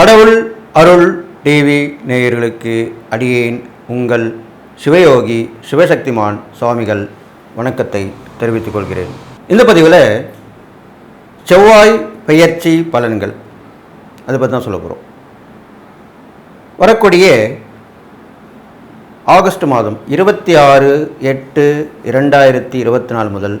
கடவுள் அருள் டிவி நேயர்களுக்கு அடியேன் உங்கள் சிவயோகி சிவசக்திமான் சுவாமிகள் வணக்கத்தை தெரிவித்துக் கொள்கிறேன். இந்த பதிவில் செவ்வாய் பெயர்ச்சி பலன்கள் அதை பற்றி தான் சொல்ல போகிறோம் வரக்கூடிய ஆகஸ்ட் மாதம் இருபத்தி ஆறு எட்டு இரண்டாயிரத்தி இருபத்தி நாலு முதல்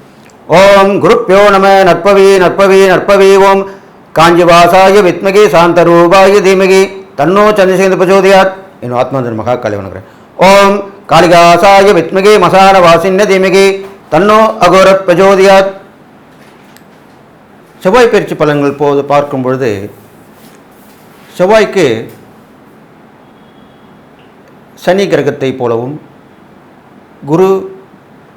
ஓம் குருப்பியோ நம நற்பவி நற்பவி நற்பவி ஓம். காஞ்சிவாசாய வித்மகி சாந்தரூபாய தீமகி. தன்னோ சந்திரசேகர பிரச்சோதயாத். என் ஆத்மாந்தன் மகா காளி வணங்குறேன். ஓம் காளிகாசாய வித்மகி மசான வாசின்ன தீமகி. தன்னோ அகோர பிரஜோதியார் செவ்வாய் பயிற்சி பலன்கள் போது பார்க்கும் பொழுது செவ்வாய்க்கு சனி கிரகத்தை போலவும் குரு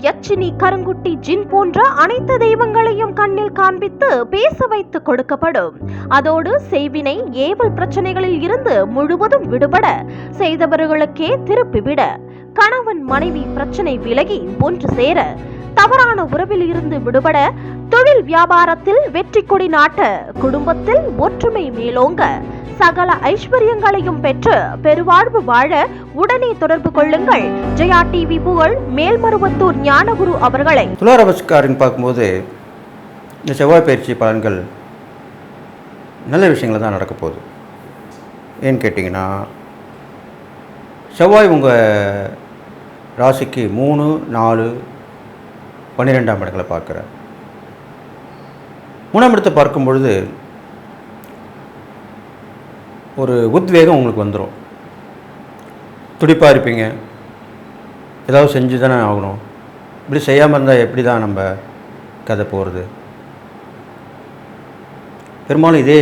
யச்சினி யட்சினி கருங்குட்டி ஜின் போன்ற அனைத்து தெய்வங்களையும் கண்ணில் காண்பித்து பேச வைத்து கொடுக்கப்படும். அதோடு செய்வினை ஏவல் பிரச்சனைகளில் இருந்து முழுவதும் விடுபட செய்தவர்களுக்கே திருப்பிவிட. கணவன் மனைவி பிரச்சனை விலகி ஒன்று சேர தவறான உறவில் இருந்து விடுபட தொழில் வியாபாரத்தில் வெற்றி கொடி நாட்ட குடும்பத்தில் ஒற்றுமை மேலோங்க. சகல ஐஸ்வர்யங்களையும் பெற்று பெருவாழ்வு வாழ உடனே தொடர்பு கொள்ளுங்கள். ஜெயா டிவி புகழ் மேல்மருவத்தூர் ஞானகுரு அவர்களை. துளாரபஸ்காரின் பார்க்கும்போது இந்த செவ்வாய் பயிற்சி பலன்கள் நல்ல விஷயங்கள் தான் நடக்க போகுது. ஏன்னு கேட்டிங்கன்னா செவ்வாய் உங்கள் ராசிக்கு மூணு நாலு பன்னிரெண்டாம் இடங்களை பார்க்குறார். மூணாம் இடத்தை பார்க்கும் பொழுது ஒரு உத்வேகம் உங்களுக்கு வந்துடும் துடிப்பாக இருப்பீங்க. ஏதாவது செஞ்சு தானே ஆகணும். இப்படி செய்யாமல் இருந்தால் எப்படி தான் நம்ம கதை போகிறது பெரும்பாலும் இதே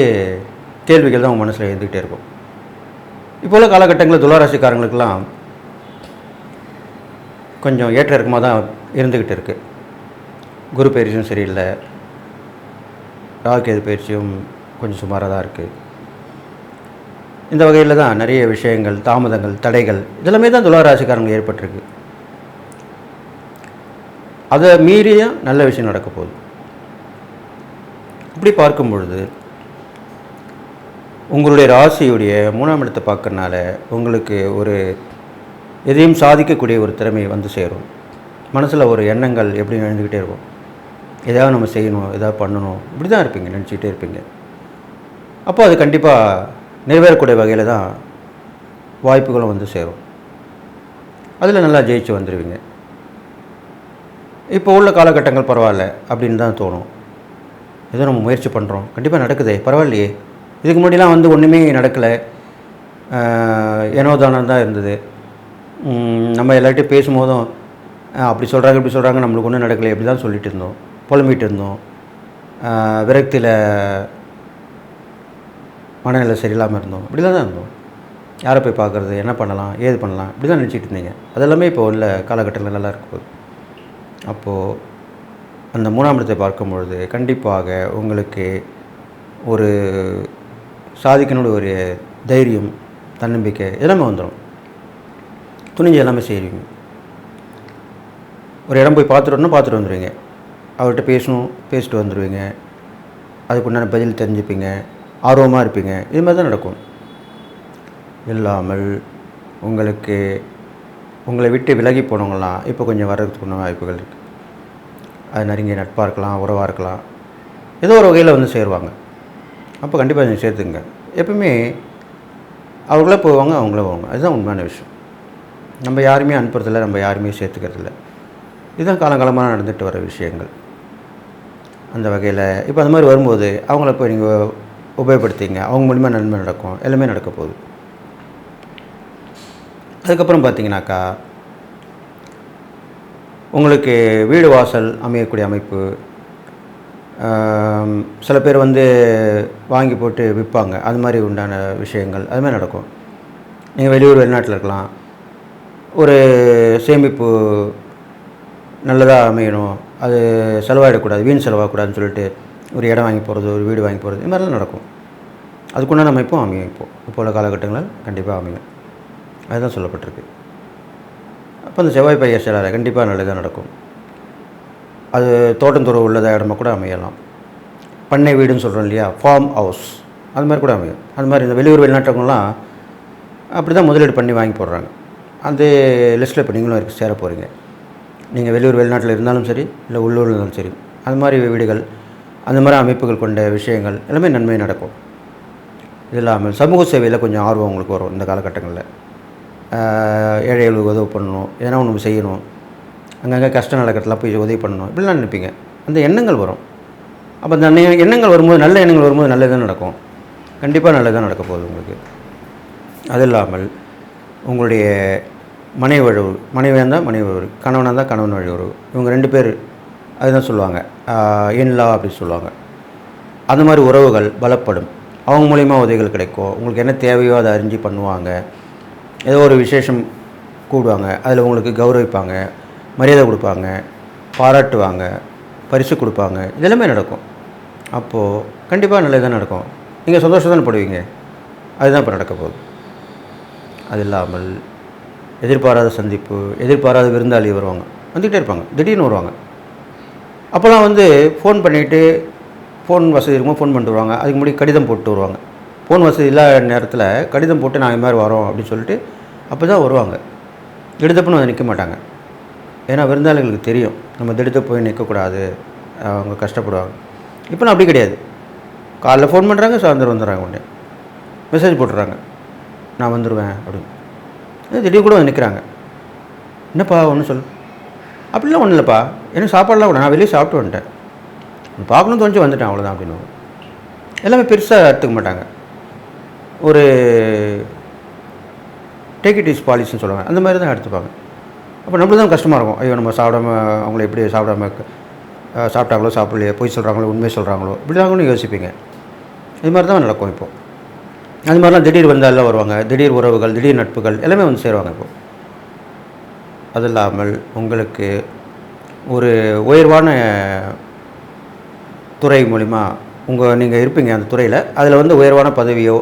கேள்விகள் தான் உங்கள் மனசில் இருந்துக்கிட்டே இருக்கும். இப்போ உள்ள காலகட்டங்களில் துளாராசிக்காரங்களுக்கெல்லாம் கொஞ்சம் ஏற்ற இறக்கமாக தான் இருந்துக்கிட்டு இருக்குது குரு பயிற்சியும் சரியில்லை. ராகுகேது பயிற்சியும் கொஞ்சம் சுமாராக தான் இருக்குது இந்த வகையில் தான் நிறைய விஷயங்கள் தாமதங்கள் தடைகள் இதெல்லாமே தான் துளாராசிக்காரங்களுக்கு ஏற்பட்டிருக்கு. அதை மீறிய நல்ல விஷயம் நடக்க போகுது. இப்படி பார்க்கும் பொழுது உங்களுடைய ராசியுடைய மூணாம் இடத்தை பார்க்கறனால உங்களுக்கு ஒரு எதையும் சாதிக்கக்கூடிய ஒரு திறமை வந்து சேரும். மனசில் ஒரு எண்ணங்கள் எப்படி எழுந்துக்கிட்டே இருக்கும். எதாவது நம்ம செய்யணும் எதாவது பண்ணணும். இப்படி தான் இருப்பீங்க நினச்சிக்கிட்டே இருப்பீங்க. அப்போ அது கண்டிப்பாக நிறைவேறக்கூடிய வகையில் தான் வாய்ப்புகளும் வந்து சேரும். அதில் நல்லா ஜெயிச்சு வந்துடுவீங்க இப்போ உள்ள காலகட்டங்கள் பரவாயில்ல அப்படின்னு தான் தோணும். ஏதோ நம்ம முயற்சி பண்ணுறோம் கண்டிப்பாக நடக்குதே பரவாயில்லையே. இதுக்கு முன்னாடிலாம் வந்து ஒன்றுமே நடக்கலை. ஏனோதானம் தான் இருந்தது. நம்ம எல்லார்ட்டையும் பேசும்போதும் அப்படி சொல்கிறாங்க இப்படி சொல்கிறாங்க நம்மளுக்கு ஒன்றும் நடக்கலை அப்படி தான் சொல்லிட்டு இருந்தோம். புலம்பிட்டு இருந்தோம் விரக்தியில் மனநிலை சரியில்லாமல் இருந்தோம். இப்படி தான் இருந்தோம். யாரை போய் பார்க்குறது? என்ன பண்ணலாம்? ஏது பண்ணலாம்? இப்படி தான் நினச்சிட்டு இருந்தீங்க. அதெல்லாமே இப்போ உள்ள காலகட்டத்தில் நல்லா இருக்கும் அப்போது அந்த மூணாம் இடத்தை பார்க்கும் பொழுது கண்டிப்பாக உங்களுக்கு ஒரு சாதிக்கணுடைய ஒரு தைரியம் தன்னம்பிக்கை எல்லாமே வந்துடும் துணிஞ்சு எல்லாமே செய்வீங்க. ஒரு இடம் போய் பார்த்துட்டோன்னா பார்த்துட்டு வந்துடுவீங்க அவர்கிட்ட பேசணும் பேசிட்டு வந்துடுவீங்க அதுக்கு உண்டான பதில் தெரிஞ்சுப்பீங்க. ஆர்வமாக இருப்பீங்க. இது மாதிரி தான் நடக்கும். இல்லாமல் உங்களுக்கு உங்களை விட்டு விலகி போனவங்களாம் இப்போ கொஞ்சம் வர்றதுக்குள்ள வாய்ப்புகள் இருக்குது அது நெருங்கிய நட்பாக இருக்கலாம் உறவாக இருக்கலாம். ஏதோ ஒரு வகையில் வந்து சேருவாங்க. அப்போ கண்டிப்பாக நீங்கள் சேர்த்துங்க எப்பவுமே அவங்களே போவாங்க அவங்களே போவாங்க. அதுதான் உண்மையான விஷயம். நம்ம யாருமே அனுப்புறதில்ல நம்ம யாருமே சேர்த்துக்கிறதில்ல. இதுதான் காலங்காலமாக நடந்துட்டு வர விஷயங்கள். அந்த வகையில். இப்போ அந்த மாதிரி வரும்போது அவங்கள போய் நீங்கள் உபயோகப்படுத்திங்க அவங்க மூலிமா நன்மை நடக்கும். எல்லாமே நடக்க போகுது. அதுக்கப்புறம் பார்த்தீங்கன்னாக்கா உங்களுக்கு வீடு வாசல் அமையக்கூடிய அமைப்பு சில பேர் வந்து வாங்கி போட்டு விற்பாங்க. அது மாதிரி உண்டான விஷயங்கள் அது மாதிரி நடக்கும். நீங்கள் வெளியூர் வெளிநாட்டில் இருக்கலாம். ஒரு சேமிப்பு நல்லதாக அமையணும். அது செலவாயிடக்கூடாது. வீண் செலவாகக்கூடாதுன்னு சொல்லிட்டு ஒரு இடம் வாங்கி போகிறது ஒரு வீடு வாங்கி போகிறது இது மாதிரிலாம் நடக்கும். அதுக்குண்டான அமைப்பும் அமையும் இப்போ. இப்போ உள்ள காலகட்டங்களில் கண்டிப்பாக அமையும். அதுதான் சொல்லப்பட்டிருக்கு. அப்போ அந்த செவ்வாய் பையர் சிலரை கண்டிப்பாக நல்லதாக நடக்கும். அது தோட்டந்துறவு உள்ளதாக இடமா கூட அமையலாம். பண்ணை வீடுன்னு சொல்கிறோம் இல்லையா? ஃபார்ம் ஹவுஸ் அது மாதிரி கூட அமையும். அது மாதிரி இந்த வெளியூர் வெளிநாட்டவங்களாம் அப்படி தான் முதலீடு பண்ணி வாங்கி போடுறாங்க. அந்த லிஸ்ட்டில் இப்போ நீங்களும் இருக்கு சேர போகிறீங்க நீங்கள் வெளியூர் வெளிநாட்டில் இருந்தாலும் சரி இல்லை உள்ளூரில் இருந்தாலும் சரி அது மாதிரி வீடுகள் அந்த மாதிரி அமைப்புகள் கொண்ட விஷயங்கள் எல்லாமே நன்மை நடக்கும். இது இல்லாமல் சமூக சேவையில் கொஞ்சம் ஆர்வம் உங்களுக்கு வரும் இந்த காலகட்டங்களில். ஏழைகளுக்கு உதவி பண்ணணும் எதனா ஒன்று செய்யணும் அங்கங்கே கஷ்டம் நடக்கிறதுலாம் போய் உதவி பண்ணணும் இப்படிலாம் நினைப்பீங்க. அந்த எண்ணங்கள் வரும். அப்போ அந்த எண்ணங்கள் வரும்போது நல்ல எண்ணங்கள் வரும்போது நல்லது நடக்கும். கண்டிப்பாக நல்லதாக நடக்க போகுது உங்களுக்கு. அது இல்லாமல் உங்களுடைய மனைவி வழி உறவு மனைவியாக இருந்தால் மனைவி உறவு கணவனாக இருந்தால் கணவன் வழி உறவு இவங்க ரெண்டு பேர் அதுதான் சொல்லுவாங்க. இன்லா அப்படின்னு சொல்லுவாங்க. அந்த மாதிரி உறவுகள் பலப்படும். அவங்க மூலிமா உதவிகள் கிடைக்கும். உங்களுக்கு என்ன தேவையோ அதை அறிஞ்சு பண்ணுவாங்க. ஏதோ ஒரு விசேஷம் கூடுவாங்க. அதில் உங்களுக்கு கௌரவிப்பாங்க. மரியாதை கொடுப்பாங்க. பாராட்டுவாங்க. பரிசு கொடுப்பாங்க. இதெல்லாமே நடக்கும். அப்போது கண்டிப்பாக நல்லது தான் நடக்கும். நீங்கள் சந்தோஷம் தானே படுவீங்க. அதுதான் இப்போ நடக்க போகுது. அது இல்லாமல் எதிர்பாராத சந்திப்பு எதிர்பாராத விருந்தாளி வருவாங்க. வந்துக்கிட்டே இருப்பாங்க. திடீர்னு வருவாங்க. அப்போல்லாம் வந்து ஃபோன் பண்ணிவிட்டு ஃபோன் வசதி இருக்குமோ ஃபோன் பண்ணிட்டு வருவாங்க. அதுக்கு முன்னாடி கடிதம் போட்டு வருவாங்க. ஃபோன் வசதி இல்லாத நேரத்தில் கடிதம் போட்டு நான் இது மாதிரி வரோம் அப்படின்னு சொல்லிட்டு அப்போ தான் வருவாங்க. திடுதப்புன்னு வந்து நிற்க மாட்டாங்க. ஏன்னா விருந்தாளிகளுக்கு தெரியும். நம்ம திடுத்து போய் நிற்கக்கூடாது அவங்க கஷ்டப்படுவாங்க. இப்போலாம் அப்படி கிடையாது. காலைல ஃபோன் பண்ணுறாங்க சாயந்தரம் வந்துடுறாங்க உடனே. மெசேஜ் போட்டுறாங்க நான் வந்துடுவேன் அப்படின்னு. ஏ, கூட வந்து நிற்கிறாங்க என்னப்பா ஒன்று சொல் அப்படிலாம் ஒன்றும் இல்லைப்பா. எனக்கு சாப்பாடெலாம் கூட நான் வெளியே சாப்பிட்டு வந்துட்டேன். பார்க்கணும் பார்க்கணும்னு வந்துட்டேன் அவ்வளோதான் அப்படின்னு எல்லாமே பெருசாக எடுத்துக்க மாட்டாங்க. ஒரு டேக் இட் இஸ் பாலிசின்னு சொல்லுவாங்க. அந்த மாதிரி தான் எடுத்துப்பாங்க. அப்போ நம்மளுக்கு தான் கஷ்டமாக இருக்கும். ஐயோ நம்ம சாப்பிடாம அவங்கள எப்படி சாப்பிடாம சாப்பிட்டாங்களோ சாப்பிடலையோ பொய் சொல்கிறாங்களோ உண்மை சொல்கிறாங்களோ இப்படி தாங்கன்னு யோசிப்பீங்க. இது மாதிரி தான் நடக்கும் இப்போது அது மாதிரிலாம் திடீர் வந்தாலும் வருவாங்க. திடீர் உறவுகள் திடீர் நட்புகள் எல்லாமே வந்து சேருவாங்க இப்போ. அது இல்லாமல் உங்களுக்கு ஒரு உயர்வான துறை மூலிமா உங்கள் நீங்கள் இருப்பீங்க அந்த துறையில் அதில் வந்து உயர்வான பதவியோ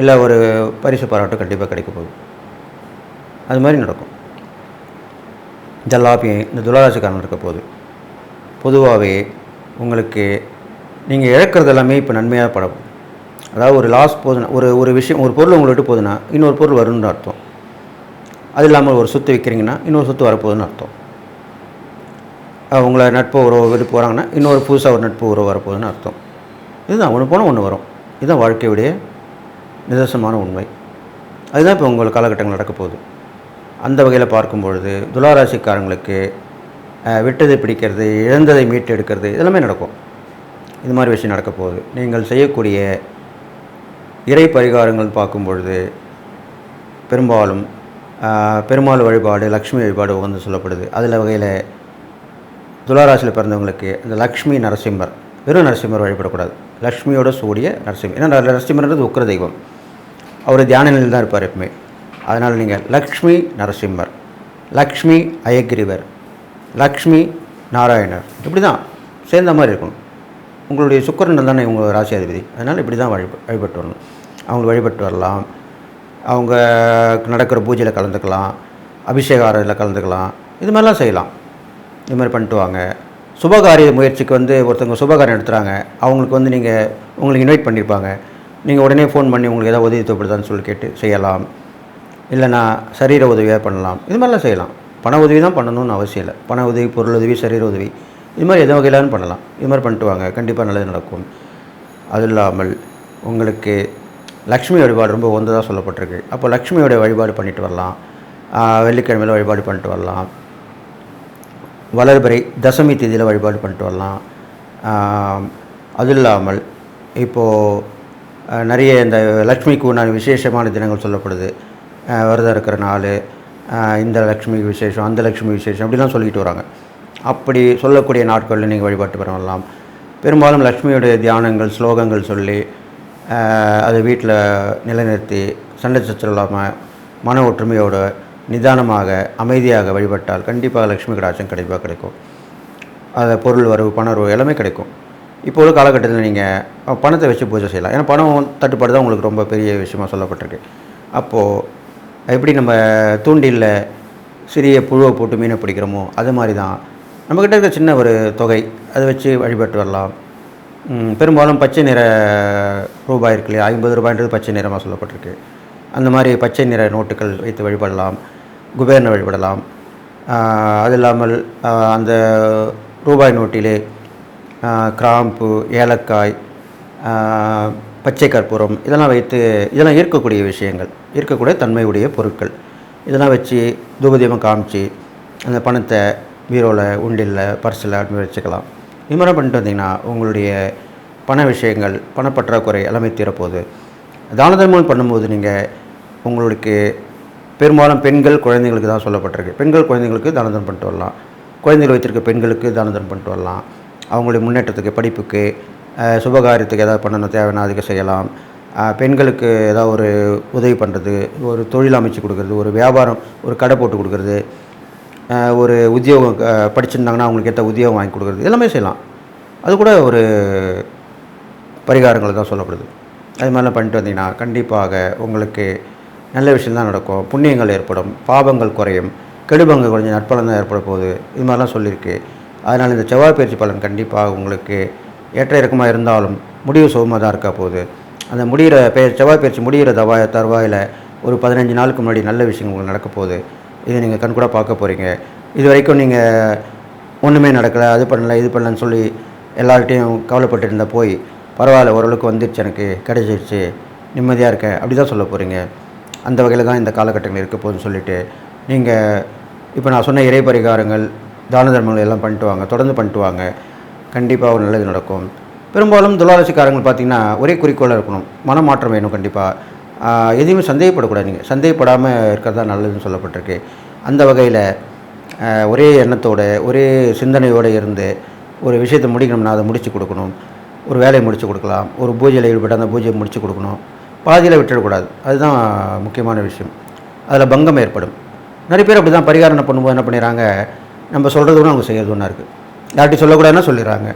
இல்லை ஒரு பரிசு பாராட்டோ கண்டிப்பாக கிடைக்க போகுது. அது மாதிரி நடக்கும். ஜல்லாபியம் இந்த துளாராசிக்காரன் இருக்க போகுது பொதுவாகவே உங்களுக்கு நீங்கள் இழக்கிறது எல்லாமே இப்போ நன்மையாக படம் அதாவது ஒரு லாஸ் போதுனா ஒரு ஒரு விஷயம் ஒரு பொருள் உங்களை விட்டு போகுதுன்னா இன்னொரு பொருள் வரும்னு அர்த்தம். அது இல்லாமல் ஒரு சொத்து விற்கிறீங்கன்னா இன்னொரு சொத்து வரப்போகுதுன்னு அர்த்தம். உங்களை நட்பு உறவு விட்டு போகிறாங்கன்னா இன்னொரு புதுசாக ஒரு நட்பு உறவு வரப்போகுதுன்னு அர்த்தம். இதுதான் ஒன்று போனால் ஒன்று வரும். இதுதான் வாழ்க்கையுடைய நிதர்சனமான உண்மை. அதுதான் இப்போ உங்கள் காலகட்டங்கள் நடக்க போகுது. அந்த வகையில் பார்க்கும் பொழுது துளாராசிக்காரங்களுக்கு விட்டதை பிடிக்கிறது இழந்ததை மீட்டு எடுக்கிறது இதெல்லாமே நடக்கும். இது மாதிரி விஷயம் நடக்க போகுது. நீங்கள் செய்யக்கூடிய இறை பரிகாரங்கள் பார்க்கும் பொழுது பெரும்பாலும் பெருமாள் வழிபாடு லக்ஷ்மி வழிபாடு உகந்து சொல்லப்படுது. அதில் வகையில் துளாராசியில் பிறந்தவங்களுக்கு இந்த லக்ஷ்மி நரசிம்மர் வெறும் நரசிம்மர் வழிபடக்கூடாது. லக்ஷ்மியோட சூடிய நரசிம்மர். ஏன்னா நரசிம்மர்ன்றது உக்கிர தெய்வம். அவர் தியான நிலையில் தான் இருப்பார் எப்பவுமே. அதனால் நீங்கள் லக்ஷ்மி நரசிம்மர் லக்ஷ்மி அயக்கிரிவர் லக்ஷ்மி நாராயணர் இப்படி தான் சேர்ந்த மாதிரி இருக்கணும் உங்களுடைய சுக்கரன் தானே உங்கள் ராசி அதிபதி அதனால் இப்படி தான் வழி வழிபட்டு வரணும். அவங்க வழிபட்டு வரலாம். அவங்க நடக்கிற பூஜையில் கலந்துக்கலாம். அபிஷேக ஆராயில் கலந்துக்கலாம். இது மாதிரிலாம் செய்யலாம். இது மாதிரி பண்ணிட்டு வாங்க. சுபகாரிய முயற்சிக்கு வந்து ஒருத்தவங்க சுபகாரியம் நடத்துகிறாங்க அவங்களுக்கு வந்து நீங்கள் உங்களுக்கு இன்வைட் பண்ணியிருப்பாங்க. நீங்கள் உடனே ஃபோன் பண்ணி உங்களுக்கு ஏதாவது உதவி தேவைப்படுதான்னு சொல்லி கேட்டு செய்யலாம். இல்லைனா சரீர உதவியாக பண்ணலாம். இது மாதிரிலாம் செய்யலாம். பண உதவி தான் பண்ணணும்னு அவசியம் இல்லை. பண உதவி பொருள் உதவி சரீர உதவி. இது மாதிரி எதை வகையிலான்னு பண்ணலாம். இது மாதிரி பண்ணிட்டு வாங்க. கண்டிப்பாக நல்லது நடக்கும். அது இல்லாமல் உங்களுக்கு லக்ஷ்மி வழிபாடு ரொம்ப உகந்ததாக சொல்லப்பட்டிருக்கு. அப்போ லக்ஷ்மியோட வழிபாடு பண்ணிட்டு வரலாம். வெள்ளிக்கிழமையில் வெள்ளிக்கிழமையில வழிபாடு பண்ணிட்டு வரலாம். வளர்பிறை தசமி தேதியில் வழிபாடு பண்ணிட்டு வரலாம். அது இல்லாமல் இப்போது நிறைய இந்த லக்ஷ்மிக்கு உண்டான விசேஷமான தினங்கள் சொல்லப்படுது. விரதம் இருக்கிற நாள் இந்த லக்ஷ்மி விசேஷம் அந்த லக்ஷ்மி விசேஷம் அப்படிலாம் சொல்லிக்கிட்டு வராங்க. அப்படி சொல்லக்கூடிய நாட்களில் நீங்கள் வழிபாட்டு பெறலாம் பெரும்பாலும் லக்ஷ்மியுடைய தியானங்கள் ஸ்லோகங்கள் சொல்லி அது அதை வீட்டில் நிலைநிறுத்தி சண்டை சச்சரவு இல்லாமல் மன ஒற்றுமையோட நிதானமாக அமைதியாக வழிபட்டால் கண்டிப்பாக லக்ஷ்மி கடாட்சம் கண்டிப்பாக கிடைக்கும். அது பொருள் வரவு பண வரவு எல்லாமே கிடைக்கும். இப்போ உள்ள காலகட்டத்தில் நீங்கள் பணத்தை வச்சு பூஜை செய்யலாம். ஏன்னா பணம் தட்டுப்பாடு தான் உங்களுக்கு ரொம்ப பெரிய விஷயமா சொல்லப்பட்டிருக்கு. அப்போது எப்படி நம்ம தூண்டிலில் சிறிய புழுவை போட்டு மீனை பிடிக்கிறோமோ அது மாதிரி தான் நம்மக்கிட்ட இருக்கிற சின்ன ஒரு தொகை அதை வச்சு வழிபட்டு வரலாம். பெரும்பாலும் பச்சை நிற ரூபாய் இருக்கு இல்லையா? ஐம்பது ரூபாய்ன்றது பச்சை நிறமாக சொல்லப்பட்டிருக்கு. அந்த மாதிரி பச்சை நிற நோட்டுகள் வைத்து வழிபடலாம் குபேரனை வழிபடலாம். அது இல்லாமல் அந்த ரூபாய் நோட்டிலே கிராம்பு ஏலக்காய் பச்சை கற்பூரம் இதெல்லாம் வைத்து இதெல்லாம் ஈர்க்கக்கூடிய விஷயங்கள் ஈர்க்கக்கூடிய தன்மையுடைய பொருட்கள். இதெல்லாம் வச்சு தூபதீபம் காமிச்சு அந்த பணத்தை பீரோவில் உண்டில் பர்ஸில் அப்படி வச்சுக்கலாம். இது மாதிரி பண்ணிட்டு வந்தீங்கன்னா உங்களுடைய பண விஷயங்கள் பணப்பற்றாக்குறை எல்லாமே தீரப்போகுது. தான தர்மம் பண்ணும்போது நீங்கள் உங்களுக்கு பெரும்பாலும் பெண்கள் குழந்தைங்களுக்கு தான் சொல்லப்பட்டிருக்கு. பெண்கள் குழந்தைங்களுக்கு தான தர்மம் பண்ணிட்டு வரலாம். குழந்தைகள் வைத்திருக்க பெண்களுக்கு தான தர்மம் பண்ணிட்டு வரலாம். அவங்களுடைய முன்னேற்றத்துக்கு படிப்புக்கு சுபகாரியத்துக்கு ஏதாவது பண்ணணும் தேவைன்னா அதுக்கு செய்யலாம். பெண்களுக்கு ஏதாவது ஒரு உதவி பண்ணுறது ஒரு தொழில் அமைச்சு கொடுக்குறது ஒரு வியாபாரம் ஒரு கடை போட்டு கொடுக்குறது ஒரு உத்தியோகம் படிச்சிருந்தாங்கன்னா அவங்களுக்கு ஏற்ற உத்தியோகம் வாங்கி கொடுக்குறது. எல்லாமே செய்யலாம். அது கூட ஒரு பரிகாரங்கள் தான் சொல்லப்படுது. அது மாதிரிலாம் பண்ணிட்டு வந்தீங்கன்னா கண்டிப்பாக உங்களுக்கு நல்ல விஷயம் தான் நடக்கும். புண்ணியங்கள் ஏற்படும். பாவங்கள் குறையும். கெடுபங்கள் குறைஞ்ச நற்பலன் தான் ஏற்பட போகுது. இது மாதிரிலாம் சொல்லியிருக்கு. அதனால் இந்த செவ்வாய் பயிற்சி பலன் கண்டிப்பாக உங்களுக்கு ஏற்ற இறக்கமாக இருந்தாலும் முடிவு சுகமாக தான் இருக்க போகுது. அந்த முடிகிற பே செவ்வாய் பயிற்சி முடிகிற தவாய தருவாயில் ஒரு பதினஞ்சு நாளுக்கு முன்னாடி நல்ல விஷயங்கள் உங்களுக்கு நடக்க போகுது. இதை நீங்கள் கண்கூட பார்க்க போகிறீங்க இது வரைக்கும் நீங்கள் ஒன்றுமே நடக்கலை அது பண்ணலை இது பண்ணலன்னு சொல்லி எல்லார்கிட்டையும் கவலைப்பட்டு இருந்த போய் பரவாயில்ல ஓரளவுக்கு வந்துருச்சு எனக்கு கிடைச்சிருச்சு நிம்மதியாக இருக்கேன் அப்படி தான் சொல்ல போகிறீங்க அந்த வகையில் தான் இந்த காலகட்டங்கள் இருக்க போகுதுன்னு சொல்லிட்டு நீங்கள் இப்போ நான் சொன்ன இறை பரிகாரங்கள் தான தர்மங்கள் எல்லாம் பண்ணிட்டு வாங்க தொடர்ந்து பண்ணிட்டு வாங்க. கண்டிப்பாக ஒரு நல்லது நடக்கும். பெரும்பாலும் துளாராசிக்காரங்கள் பார்த்தீங்கன்னா ஒரே குறிக்கோளாக இருக்கணும். மனமாற்றம் வேணும் கண்டிப்பாக எதையுமே சந்தேகப்படக்கூடாது. நீங்கள் சந்தேகப்படாமல் இருக்கிறது தான் நல்லதுன்னு சொல்லப்பட்டிருக்கு. அந்த வகையில் ஒரே எண்ணத்தோட ஒரே சிந்தனையோடு இருந்து ஒரு விஷயத்தை முடிக்கணும்னா அதை முடித்து கொடுக்கணும். ஒரு வேலையை முடித்து கொடுக்கலாம். ஒரு பூஜையில் ஈடுபட்டு அந்த பூஜையை முடித்து கொடுக்கணும். பாதியில் விட்டுடக்கூடாது. அதுதான் முக்கியமான விஷயம். அதில் பங்கம் ஏற்படும். நிறைய பேர் அப்படி தான் பரிகாரம் பண்ணும்போது என்ன பண்ணிடுறாங்க நம்ம சொல்கிறது ஒன்று அவங்க செய்கிறது ஒன்றா இருக்குது யார்ட்டி சொல்லக்கூடாதுன்னா சொல்லிடுறாங்க.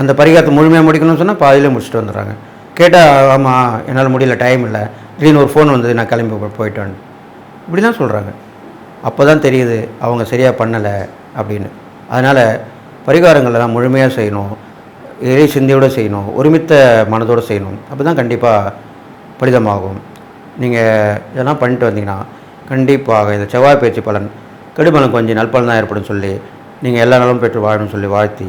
அந்த பரிகாரத்தை முழுமையாக முடிக்கணும்னு சொன்னால் பாதியிலே முடிச்சுட்டு வந்துடுறாங்க. கேட்டால் ஆமாம் என்னால் முடியல டைம் இல்லை. திடீர்னு ஒரு ஃபோன் வந்து நான் கிளம்பி போயிட்டேன். இப்படி தான் சொல்கிறாங்க அப்போ தான் தெரியுது அவங்க சரியாக பண்ணலை அப்படின்னு. அதனால் பரிகாரங்களெல்லாம் முழுமையாக செய்யணும். இறை சிந்தையோடு செய்யணும். ஒருமித்த மனதோடு செய்யணும். அப்போ தான் கண்டிப்பாக பலிதமாகும். நீங்கள் இதெல்லாம் பண்ணிட்டு வந்தீங்கன்னா கண்டிப்பாக இந்த செவ்வாய் பயிற்சி பலன் கெடுபலன் கொஞ்சம் நல்பலன் தான் ஏற்படும் சொல்லி நீங்கள் எல்லா நலம் பெற்று வாழணும்னு சொல்லி வாழ்த்தி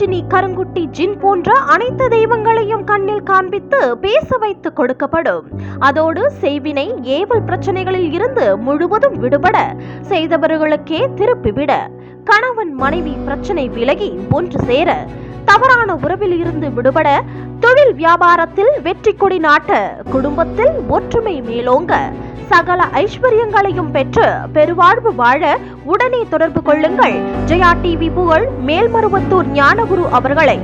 நிகழ்த்தும் கருங்குட்டி ஜின் போன்ற அனைத்து தெய்வங்களையும் கண்ணில் காண்பித்து பேச வைத்து கொடுக்கப்படும். அதோடு செய்வினை ஏவல் பிரச்சனைகளில் இருந்து முழுவதும் விடுபட செய்தவர்களுக்கே திருப்பிவிட கணவன் மனைவி பிரச்சனை விலகி ஒன்று சேர தவறான உறவில் இருந்து விடுபட தொழில் வியாபாரத்தில் வெற்றி கொடி நாட்ட குடும்பத்தில் ஒற்றுமை மேலோங்க சகல ஐஸ்வர்யங்களையும் பெற்று பெருவாழ்வு வாழ உடனே தொடர்பு கொள்ளுங்கள். ஜெயா டிவி புகழ் மேல்மருவத்தூர் ஞானகுரு அவர்களை